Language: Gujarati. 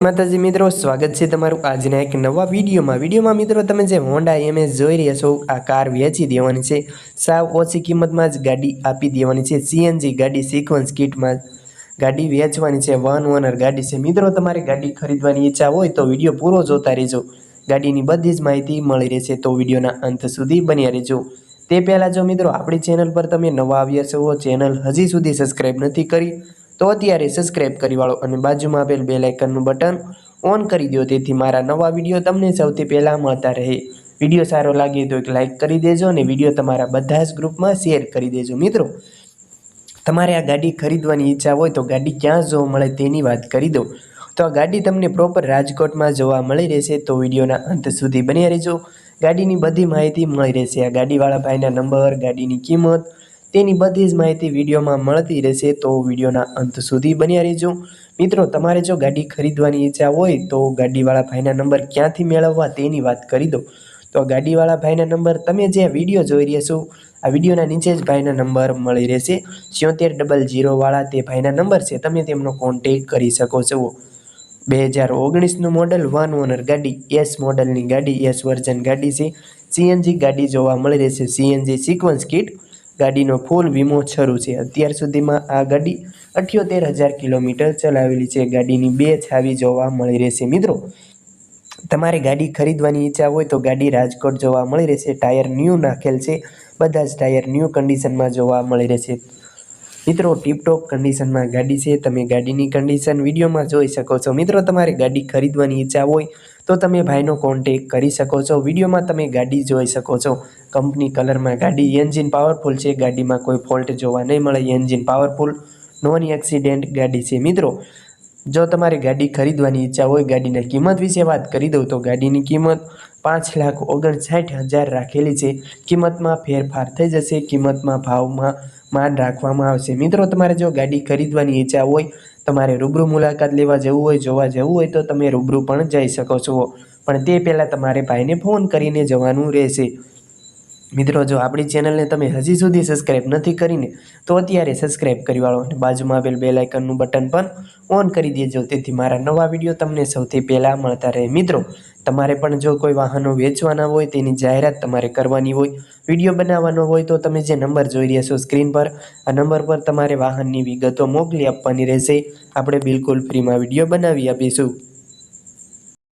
માતાજી મિત્રો, સ્વાગત છે તમારું આજના એક નવા વિડીયોમાં. વિડીયોમાં મિત્રો, તમે જે હોન્ડા એમએસ જોઈ રહ્યા છો, આ કાર વેચી દેવાની છે. સાવ ઓછી કિંમતમાં જ ગાડી આપી દેવાની છે. સીએનજી ગાડી સિક્વન્સ કિટમાં ગાડી વેચવાની છે. વન ઓનર ગાડી છે. મિત્રો, તમારે ગાડી ખરીદવાની ઈચ્છા હોય તો વીડિયો પૂરો જોતા રહેજો. ગાડીની બધી જ માહિતી મળી રહેશે તો વિડીયોના અંત સુધી બન્યા રહેજો. તે પહેલાં જો મિત્રો, આપણી ચેનલ પર તમે નવા આવ્યા છો ચેનલ હજી સુધી સબસ્ક્રાઈબ નથી કરી તો અત્યારે સબસ્ક્રાઈબ કરી વાળો અને બાજુમાં આપેલ બે લાઇકનનું બટન ઓન કરી દો તેથી મારા નવા વીડિયો તમને સૌથી પહેલાં મળતા રહે. વીડિયો સારો લાગે તો એક લાઇક કરી દેજો અને વીડિયો તમારા બધા જ ગ્રુપમાં શેર કરી દેજો. મિત્રો, તમારે આ ગાડી ખરીદવાની ઈચ્છા હોય તો ગાડી ક્યાં જોવા મળે તેની વાત કરી દો. તો આ ગાડી તમને પ્રોપર રાજકોટમાં જોવા મળી રહેશે તો વિડીયોના અંત સુધી બન્યા રહેજો. ગાડીની બધી માહિતી મળી રહેશે. આ ગાડીવાળા ભાઈના નંબર ગાડીની કિંમત તેની બધી જ માહિતી વિડીયોમાં મળતી રહેશે. તો વિડીયોના અંત સુધી બન્યા રહેજો. મિત્રો, તમારે જો ગાડી ખરીદવાની ઈચ્છા હોય તો ગાડીવાળા ભાઈના નંબર ક્યાંથી મેળવવા તેની વાત કરી દો. તો ગાડીવાળા ભાઈના નંબર તમે જે વીડિયો જોઈ રહ્યા છો, આ વિડીયોના નીચે જ ભાઈના નંબર મળી રહેશે. સિત્તેર ડબલ જીરોવાળા તે ભાઈના નંબર છે, તમે તેમનો કોન્ટેક કરી શકો છો. બે હજાર ઓગણીસનું મોડલ વન ઓનર ગાડી એસ મોડલની ગાડી એસ વર્ઝન ગાડી છે. સીએનજી ગાડી જોવા મળી રહેશે. સીએનજી સિક્વન્સ કિટ ગાડીનો ફૂલ વીમો શરૂ છે. અત્યાર સુધીમાં આ ગાડી અઠ્યોતેર હજાર કિલોમીટર ચલાવેલી છે. ગાડીની બે છાવી જોવા મળી રહેશે. મિત્રો, તમારે ગાડી ખરીદવાની ઈચ્છા હોય તો ગાડી રાજકોટ જોવા મળી રહેશે. ટાયર ન્યૂ નાખેલ છે. બધા જ ટાયર ન્યૂ કન્ડિશનમાં જોવા મળી રહેશે. મિત્રો, ટીપટોપ કન્ડિશનમાં ગાડી છે. તમે ગાડીની કન્ડિશન વિડીયોમાં જોઈ શકો છો. મિત્રો, તમારે ગાડી ખરીદવાની ઈચ્છા હોય તો તમે ભાઈનો કોન્ટેક કરી શકો છો. વિડીયોમાં તમે ગાડી જોઈ શકો છો. કંપની કલરમાં ગાડી એન્જિન પાવરફુલ છે. ગાડીમાં કોઈ ફોલ્ટ જોવા નહીં મળે. એન્જિન પાવરફુલ નોન એક્સિડેન્ટ ગાડી છે. મિત્રો, જો તમારે ગાડી ખરીદવાની ઈચ્છા હોય, ગાડીના કિંમત વિશે વાત કરી દઉં તો ગાડીની કિંમત પાંચ લાખ ઓગણસાઠ હજાર રાખેલી છે. કિંમતમાં ફેરફાર થઈ જશે. કિંમતમાં ભાવમાં માન રાખવામાં આવશે. મિત્રો, તમારે જો ગાડી ખરીદવાની ઈચ્છા હોય તમારે રૂબરૂ મુલાકાત લેવા જવું હોય, જોવા જવું હોય તો તમે રૂબરૂ પણ જઈ શકો છો. પણ તે પહેલાં તમારે ભાઈને ફોન કરીને જવાનું રહેશે. મિત્રો, જો આપણી ચેનલને તમે હજી સુધી સબસ્ક્રાઈબ નથી કરીને, તો અત્યારે સબસ્ક્રાઈબ કરી વાળો અને બાજુમાં આવેલ બે લાઇકનનું બટન પણ ઓન કરી દેજો. તેથી મારા નવા વીડિયો તમને સૌથી પહેલાં મળતા રહે. મિત્રો, તમારે પણ જો કોઈ વાહનો વેચવાના હોય, તેની જાહેરાત તમારે કરવાની હોય વીડિયો બનાવવાનો હોય, તો તમે જે નંબર જોઈ રહ્યા છો સ્ક્રીન પર, આ નંબર પર તમારે વાહનની વિગતો મોકલી આપવાની રહેશે. આપણે બિલકુલ ફ્રીમાં વીડિયો બનાવી આપીશું.